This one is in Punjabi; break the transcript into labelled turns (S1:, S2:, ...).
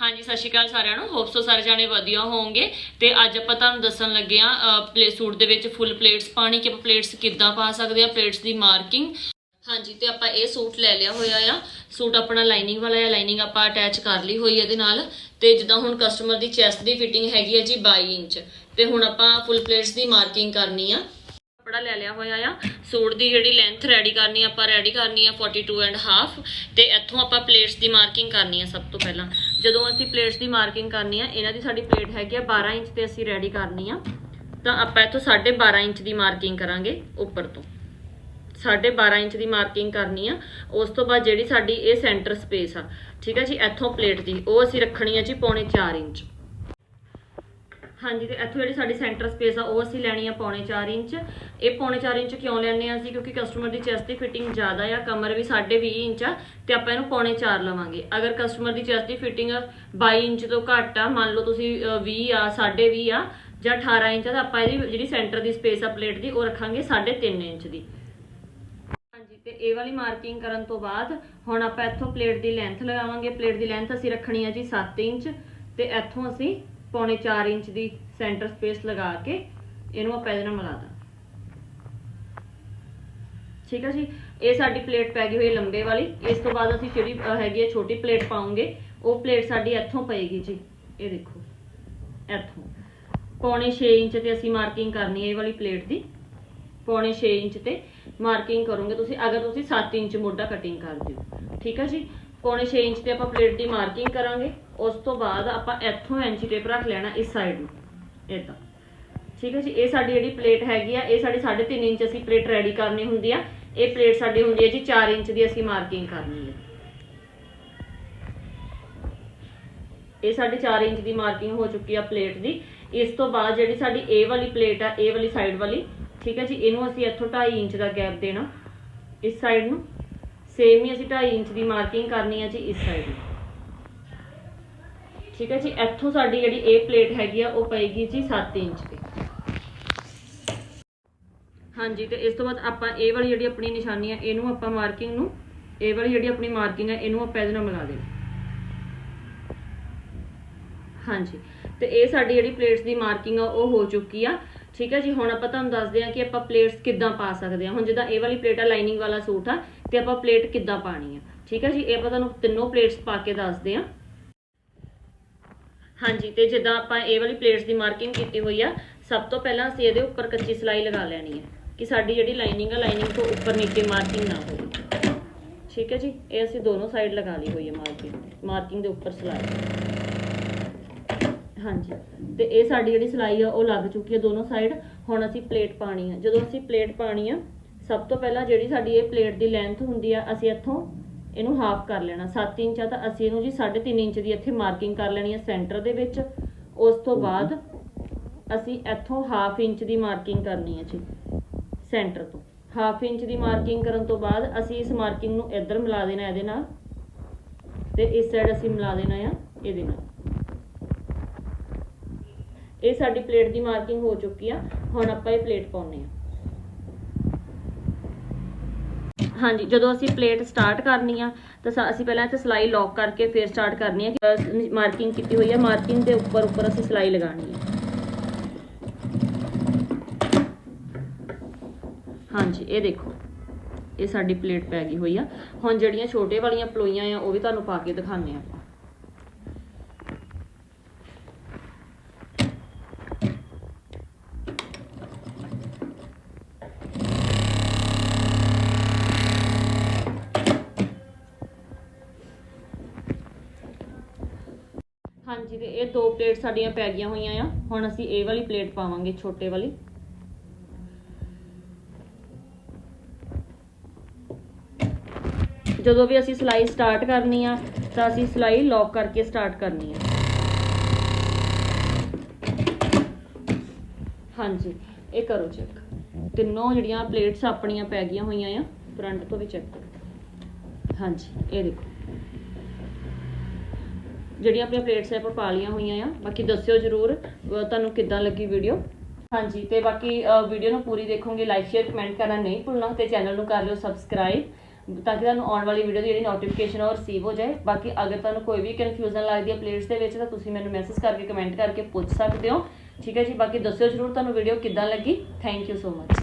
S1: ਹਾਂਜੀ, ਸਤਿ ਸ਼੍ਰੀ ਅਕਾਲ ਸਾਰਿਆਂ ਨੂੰ। ਹੋਪ ਸੋ ਸਾਰੇ ਜਾਣੇ ਵਧੀਆ ਹੋਵੋਗੇ। ਤੇ ਅੱਜ ਆਪਾਂ ਤੁਹਾਨੂੰ ਦੱਸਣ ਲੱਗੇ ਆ ਪਲੇ, ਸੂਟ ਦੇ ਵਿੱਚ ਫੁੱਲ ਪਲੇਟਸ ਪਾਣੀ ਕਿ ਆਪਾਂ ਪਲੇਟਸ ਕਿੱਦਾਂ ਪਾ ਸਕਦੇ ਆ ਪਲੇਟਸ ਦੀ ਮਾਰਕਿੰਗ ਹਾਂਜੀ, ਤੇ ਆਪਾਂ ਇਹ ਸੂਟ ਲੈ ਲਿਆ ਹੋਇਆ ਆ। ਸੂਟ ਆਪਣਾ ਲਾਈਨਿੰਗ ਵਾਲਾ ਆ ਲਾਈਨਿੰਗ ਆਪਾਂ ਅਟੈਚ ਕਰ ਲਈ ਹੋਈ ਇਹਦੇ ਨਾਲ। ਤੇ ਜਿੱਦਾਂ ਹੁਣ ਕਸਟਮਰ ਦੀ ਚੈਸਟ ਦੀ ਫਿਟਿੰਗ ਹੈਗੀ ਹੈ ਜੀ 22 ਇੰਚ। ਤੇ ਹੁਣ ਆਪਾਂ ਫੁੱਲ ਪਲੇਟਸ ਦੀ ਮਾਰਕਿੰਗ ਕਰਨੀ ਆ। ਕੱਪੜਾ ਲੈ ਲਿਆ ਹੋਇਆ ਆ। ਸੂਟ ਦੀ ਜਿਹੜੀ ਲੈਂਥ ਰੈਡੀ ਕਰਨੀ ਆਪਾਂ ਰੈਡੀ ਕਰਨੀ ਆ 42 ਐਂਡ ਹਾਫ ਤੇ ਇੱਥੋਂ ਆਪਾਂ ਪਲੇਟਸ ਦੀ ਮਾਰਕਿੰਗ ਕਰਨੀ ਆ ਸਭ ਤੋਂ ਪਹਿਲਾਂ। ਜਦੋਂ ਅਸੀਂ ਪਲੇਟਸ ਦੀ ਮਾਰਕਿੰਗ ਕਰਨੀ ਆ, ਇਹਨਾਂ ਦੀ ਸਾਡੀ ਪਲੇਟ ਹੈਗੀ ਆ 12 ਇੰਚ ਤੇ ਅਸੀਂ ਰੈਡੀ ਕਰਨੀ ਆ। ਤਾਂ ਆਪਾਂ ਇੱਥੋਂ 12.5 ਇੰਚ ਦੀ ਮਾਰਕਿੰਗ ਕਰਾਂਗੇ ਉੱਪਰ ਤੋਂ। 12.5 ਇੰਚ ਦੀ ਮਾਰਕਿੰਗ ਕਰਨੀ ਆ। ਉਸ ਤੋਂ ਬਾਅਦ ਜਿਹੜੀ ਸਾਡੀ ਇਹ ਸੈਂਟਰ ਸਪੇਸ ਆ, ਠੀਕ ਆ ਜੀ, ਇੱਥੋਂ ਪਲੇਟ ਦੀ, ਉਹ ਅਸੀਂ ਰੱਖਣੀ ਆ ਜੀ ਪੌਣੇ 4 ਇੰਚ। ਹਾਂਜੀ ਤੇ ਇੱਥੋਂ ਜਿਹੜੀ ਸਾਡੀ ਸੈਂਟਰ ਸਪੇਸ ਆ ਉਹ ਅਸੀਂ ਲੈਣੀ ਆ ਪੌਣੇ 4 ਇੰਚ। ਇਹ ਪੌਣੇ 4 ਇੰਚ ਕਿਉਂ ਲੈਣੇ ਆ ਅਸੀਂ? ਕਿਉਂਕਿ ਕਸਟਮਰ ਦੀ ਚੈਸਟ ਦੀ ਫਿਟਿੰਗ ਜ਼ਿਆਦਾ ਆ ਕਮਰ ਵੀ 20 ਇੰਚ ਆ ਤੇ ਆਪਾਂ ਇਹਨੂੰ ਪੌਣੇ 4 ਲਵਾਂਗੇ। ਅਗਰ ਕਸਟਮਰ ਦੀ ਚੈਸਟ ਦੀ ਫਿਟਿੰਗ 22 ਇੰਚ ਤੋਂ ਘੱਟ ਆ ਮੰਨ ਲਓ ਤੁਸੀਂ ਅ, 20 ਆ 20.5 ਆ ਜਾਂ 18 ਇੰਚ ਆ ਤਾਂ ਆਪਾਂ ਇਹਦੀ ਜਿਹੜੀ ਸੈਂਟਰ ਦੀ ਸਪੇਸ ਆ ਪਲੇਟ ਦੀ ਉਹ ਰੱਖਾਂਗੇ 3.5 ਇੰਚ ਦੀ। ਹਾਂਜੀ ਤੇ ਇਹ ਵਾਲੀ ਮਾਰਕਿੰਗ ਕਰਨ ਤੋਂ ਬਾਅਦ ਹੁਣ ਆਪਾਂ ਇੱਥੋਂ ਪਲੇਟ ਦੀ ਲੈਂਥ ਲਗਾਵਾਂਗੇ। ਪਲੇਟ ਦੀ ਲੈਂਥ ਅਸੀਂ ਰੱਖਣੀ ਆ ਜੀ 7 ਇੰਚ ਤੇ ਇੱਥੋਂ ਅਸੀਂ ਪੌਣੇ 4 ਇੰਚ ਦੀ ਸੈਂਟਰ ਸਪੇਸ ਲਗਾ ਕੇ ਇਹਨੂੰ ਆਪਾਂ ਇਹਦੇ ਨਾਲ ਮਿਲਾ ਦਾਂ ਠੀਕ ਹੈ ਜੀ? ਇਹ ਸਾਡੀ ਪਲੇਟ ਪੈ ਗਈ ਹੋਈ ਲੰਬੇ ਵਾਲੀ। ਇਸ ਤੋਂ ਬਾਅਦ ਅਸੀਂ ਜਿਹੜੀ ਹੈਗੀ ਹੈ ਛੋਟੀ ਪਲੇਟ ਪਾਉਂਗੇ, ਉਹ ਪਲੇਟ ਸਾਡੀ ਇੱਥੋਂ ਪਏਗੀ ਜੀ। ਇਹ ਦੇਖੋ, ਇੱਥੋਂ। ਪੌਣੇ 6 ਇੰਚ ਤੇ ਅਸੀਂ ਮਾਰਕਿੰਗ ਕਰਨੀ ਹੈ ਇਹ ਵਾਲੀ ਪਲੇਟ ਦੀ। ਪੌਣੇ 6 ਇੰਚ ਤੇ ਮਾਰਕਿੰਗ ਕਰੋਗੇ ਤੁਸੀਂ, ਅਗਰ ਤੁਸੀਂ 7 ਇੰਚ ਮੋਢਾ ਕਟਿੰਗ ਕਰ ਦਿਓ। ਠੀਕ ਹੈ ਜੀ? ਪੌਣੇ 6 ਇੰਚ ਤੇ ਆਪਾਂ ਪਲੇਟ ਦੀ ਮਾਰਕਿੰਗ ਕਰਾਂਗੇ। ਉਸ ਤੋਂ ਬਾਅਦ ਆਪਾਂ ਇੱਥੋਂ ਇੰਚੀ ਟੇਪ ਰੱਖ ਲੈਣਾ ਇਸ ਸਾਈਡ ਨੂੰ। ਇਦਾਂ ਠੀਕ ਹੈ ਜੀ? ਇਹ ਸਾਡੀ ਜਿਹੜੀ ਪਲੇਟ ਹੈਗੀ ਆ, ਇਹ ਸਾਡੀ 3.5 ਇੰਚ ਅਸੀਂ ਪਲੇਟ ਰੈਡੀ ਕਰਨੀ ਹੁੰਦੀ ਆ। ਇਹ ਪਲੇਟ ਸਾਡੀ ਹੁੰਦੀ ਹੈ ਜੀ 4 ਇੰਚ ਦੀ ਅਸੀਂ ਮਾਰਕਿੰਗ ਕਰਨੀ ਹੈ ਇਹ ਸਾਡੀ 4 ਇੰਚ ਦੀ ਮਾਰਕਿੰਗ ਹੋ ਚੁੱਕੀ ਆ ਪਲੇਟ ਦੀ। ਇਸ ਤੋਂ ਬਾਅਦ ਜਿਹੜੀ ਸਾਡੀ ਇਹ ਵਾਲੀ ਪਲੇਟ ਆ, ਇਹ ਵਾਲੀ ਸਾਈਡ ਵਾਲੀ, ਠੀਕ ਹੈ ਜੀ? ਇਹਨੂੰ ਅਸੀਂ ਇੱਥੋਂ 2.5 ਇੰਚ ਦਾ ਗੈਪ ਦੇਣਾ ਇਸ ਸਾਈਡ ਨੂੰ। ਸੇਮ ਹੀ ਅਸੀਂ 2.5 ਇੰਚ ਦੀ ਮਾਰਕਿੰਗ ਕਰਨੀ ਹੈ ਜੀ ਇਸ ਸਾਈਡ ਠੀਕ ਹੈ ਜੀ, ਇੱਥੋਂ ਸਾਡੀ ਜਿਹੜੀ ਇਹ ਪਲੇਟ ਹੈਗੀ ਆ, ਉਹ ਪਏਗੀ ਜੀ 7 ਇੰਚ ਤੇ ਹਾਂਜੀ, ਤੇ ਇਸ ਤੋਂ ਬਾਅਦ ਆਪਾਂ ਇਹ ਵਾਲੀ ਜਿਹੜੀ ਆਪਣੀ ਨਿਸ਼ਾਨੀ ਆ, ਇਹਨੂੰ ਆਪਾਂ ਮਾਰਕਿੰਗ ਨੂੰ ਇਹ ਵਾਲੀ ਜਿਹੜੀ ਆਪਣੀ ਮਾਰਕਿੰਗ ਆ, ਇਹਨੂੰ ਆਪਾਂ ਇਹਦੇ ਨਾਲ ਮਿਲਾ ਦੇਣਾ। ਹਾਂਜੀ, ਤੇ ਇਹ ਸਾਡੀ ਜਿਹੜੀ ਪਲੇਟਸ ਦੀ ਮਾਰਕਿੰਗ ਆ, ਉਹ ਹੋ ਚੁੱਕੀ ਆ। ਠੀਕ ਹੈ ਜੀ, ਹੁਣ ਆਪਾਂ ਤੁਹਾਨੂੰ ਦੱਸਦੇ ਹਾਂ ਕਿ ਆਪਾਂ ਪਲੇਟਸ ਕਿੱਦਾਂ ਪਾ ਸਕਦੇ ਹਾਂ। ਹੁਣ ਜਿੱਦਾਂ ਇਹ ਵਾਲੀ ਪਲੇਟ ਆ ਲਾਈਨਿੰਗ ਵਾਲਾ ਸੂਟ ਆ, ਤੇ ਆਪਾਂ ਪਲੇਟ ਕਿੱਦਾਂ ਪਾਣੀ ਆ। ਠੀਕ ਹੈ ਜੀ, ਇਹ ਆਪਾਂ ਤੁਹਾਨੂੰ ਤਿੰਨੋਂ ਪਲੇਟਸ ਪਾ ਕੇ ਦੱਸਦੇ ਹਾਂ। ਹਾਂਜੀ, ਤੇ ਜਿੱਦਾਂ ਆਪਾਂ ਇਹ ਵਾਲੀ ਪਲੇਟਸ ਦੀ ਮਾਰਕਿੰਗ ਕੀਤੀ ਹੋਈ ਆ, ਸਭ ਤੋਂ ਪਹਿਲਾਂ ਅਸੀਂ ਇਹਦੇ ਉੱਪਰ ਕੱਚੀ ਸਿਲਾਈ ਲਗਾ ਲੈਣੀ ਹੈ ਕਿ ਸਾਡੀ ਜਿਹੜੀ ਲਾਈਨਿੰਗ ਆ ਲਾਈਨਿੰਗ ਤੋਂ ਉੱਪਰ ਨੀਚੇ ਮਾਰਕਿੰਗ ਨਾ ਹੋਵੇ। ਠੀਕ ਹੈ ਜੀ, ਇਹ ਅਸੀਂ ਦੋਨੋਂ ਸਾਈਡ ਲਗਾ ਲਈ ਹੋਈ ਹੈ ਮਾਰਕਿੰਗ ਮਾਰਕਿੰਗ ਦੇ ਉੱਪਰ ਸਿਲਾਈ। ਹਾਂਜੀ। ਤੇ ਇਹ ਸਾਡੀ ਜਿਹੜੀ ਸਲਾਈ ਆ, ਉਹ ਲੱਗ ਚੁੱਕੀ ਹੈ ਦੋਨੋਂ ਸਾਈਡ ਹੁਣ ਅਸੀਂ ਪਲੇਟ ਪਾਣੀ ਆ। ਜਦੋਂ ਅਸੀਂ ਪਲੇਟ ਪਾਣੀ ਆ, ਸਭ ਤੋਂ ਪਹਿਲਾਂ ਜਿਹੜੀ ਸਾਡੀ ਇਹ ਪਲੇਟ ਦੀ ਲੈਂਥ ਹੁੰਦੀ ਆ, ਅਸੀਂ ਇੱਥੋਂ ਇਹਨੂੰ ਹਾਫ ਕਰ ਲੈਣਾ। 7 ਇੰਚ ਆ ਤਾਂ ਅਸੀਂ ਇਹਨੂੰ ਜੀ 3.5 ਇੰਚ ਦੀ ਇੱਥੇ ਮਾਰਕਿੰਗ ਕਰ ਲੈਣੀ ਆ ਸੈਂਟਰ ਦੇ ਵਿੱਚ। ਉਸ ਤੋਂ ਬਾਅਦ ਅਸੀਂ ਇੱਥੋਂ ਹਾਫ ਇੰਚ ਦੀ ਮਾਰਕਿੰਗ ਕਰਨੀ ਹੈ ਜੀ ਸੈਂਟਰ ਤੋਂ। ਹਾਫ ਇੰਚ ਦੀ ਮਾਰਕਿੰਗ ਕਰਨ ਤੋਂ ਬਾਅਦ ਅਸੀਂ ਇਸ ਮਾਰਕਿੰਗ ਨੂੰ ਇੱਧਰ ਮਿਲਾ ਦੇਣਾ ਇਹਦੇ ਨਾਲ। ਤੇ ਇਸ ਸਾਈਡ ਅਸੀਂ ਮਿਲਾ ਦੇਣਾ ਆ ਇਹਦੇ ਨਾਲ। ਇਹ ਸਾਡੀ ਪਲੇਟ ਦੀ ਮਾਰਕਿੰਗ ਹੋ ਚੁੱਕੀ ਆ। ਹੁਣ ਆਪਾਂ ਇਹ ਪਲੇਟ ਪਾਉਨੇ ਆ। ਹਾਂਜੀ, ਜਦੋਂ ਅਸੀਂ ਪਲੇਟ ਸਟਾਰਟ ਕਰਨੀ ਆ, ਤਾਂ ਅਸੀਂ ਪਹਿਲਾਂ ਇੱਥੇ ਸਲਾਈ ਲੌਕ ਕਰਕੇ ਫਿਰ ਸਟਾਰਟ ਕਰਨੀ ਆ ਮਾਰਕਿੰਗ ਕੀਤੀ ਹੋਈ ਆ। ਮਾਰਕਿੰਗ ਦੇ ਉੱਪਰ ਉੱਪਰ ਅਸੀਂ ਸਲਾਈ ਲਗਾਣੀ ਆ। ਹਾਂਜੀ, ਇਹ ਦੇਖੋ। ਇਹ ਸਾਡੀ ਪਲੇਟ ਪੈ ਗਈ ਹੋਈ ਆ। ਹੁਣ ਜਿਹੜੀਆਂ ਛੋਟੇ ਵਾਲੀਆਂ ਪਲੋਈਆਂ ਆ, ਉਹ ਵੀ ਤੁਹਾਨੂੰ ਪਾ ਕੇ ਦਿਖਾਉਂਦੇ ਆ ਹਾਂਜੀ ਤੇ ਇਹ ਦੋ ਪਲੇਟ ਸਾਡੀਆਂ ਪੈ ਗਈਆਂ ਹੋਈਆਂ ਆ, ਹੁਣ ਅਸੀਂ ਇਹ ਵਾਲੀ ਪਲੇਟ ਪਾਵਾਂਗੇ, ਛੋਟੇ ਵਾਲੀ। ਜਦੋਂ ਵੀ ਅਸੀਂ ਸਿਲਾਈ ਸਟਾਰਟ ਕਰਨੀ ਆ, ਤਾਂ ਅਸੀਂ ਸਿਲਾਈ ਲੌਕ ਕਰਕੇ ਸਟਾਰਟ ਕਰਨੀ ਆ। ਹਾਂਜੀ, ਇਹ ਕਰੋ ਚੈੱਕ ਤਿੰਨੋਂ ਜਿਹੜੀਆਂ ਪਲੇਟਸ ਆਪਣੀਆਂ ਪੈ ਗਈਆਂ ਹੋਈਆਂ ਆ ਫਰੰਟ ਤੋਂ ਵੀ ਚੈੱਕ ਕਰੋ। ਹਾਂਜੀ, ਇਹ ਦੇਖੋ। ਜਿਹੜੀਆਂ ਆਪਣੀਆਂ ਪਲੇਟਸ ਆਪਾਂ ਪਾ ਲਈਆਂ ਹੋਈਆਂ ਆ। ਬਾਕੀ ਦੱਸਿਓ ਜਰੂਰ ਤੁਹਾਨੂੰ ਕਿੱਦਾਂ ਲੱਗੀ ਵੀਡੀਓ ਹਾਂਜੀ, ਤੇ ਬਾਕੀ ਵੀਡੀਓ ਨੂੰ ਪੂਰੀ ਦੇਖੋਗੇ ਲਾਈਕ ਸ਼ੇਅਰ ਕਮੈਂਟ ਕਰਨਾ ਨਹੀਂ ਭੁੱਲਣਾ ਤੇ ਚੈਨਲ ਨੂੰ ਕਰ ਲਿਓ ਸਬਸਕ੍ਰਾਈਬ ਤਾਂ ਕਿ ਤੁਹਾਨੂੰ ਆਉਣ ਵਾਲੀ ਵੀਡੀਓ ਦੀ ਜਿਹੜੀ ਨੋਟੀਫਿਕੇਸ਼ਨ ਉਹ ਰਿਸੀਵ ਹੋ ਜਾਏ। ਬਾਕੀ ਅਗਰ ਤੁਹਾਨੂੰ ਕੋਈ ਵੀ ਕਨਫਿਊਜ਼ਨ ਲੱਗਦੀ ਹੈ ਪਲੇਟਸ ਦੇ ਵਿੱਚ, ਤਾਂ ਤੁਸੀਂ ਮੈਨੂੰ ਮੈਸੇਜ ਕਰਕੇ ਕਮੈਂਟ ਕਰਕੇ ਪੁੱਛ ਸਕਦੇ ਹੋ। ਠੀਕ ਹੈ ਜੀ, ਬਾਕੀ ਦੱਸਿਓ ਜਰੂਰ ਤੁਹਾਨੂੰ ਵੀਡੀਓ ਕਿੱਦਾਂ ਲੱਗੀ। Thank you so much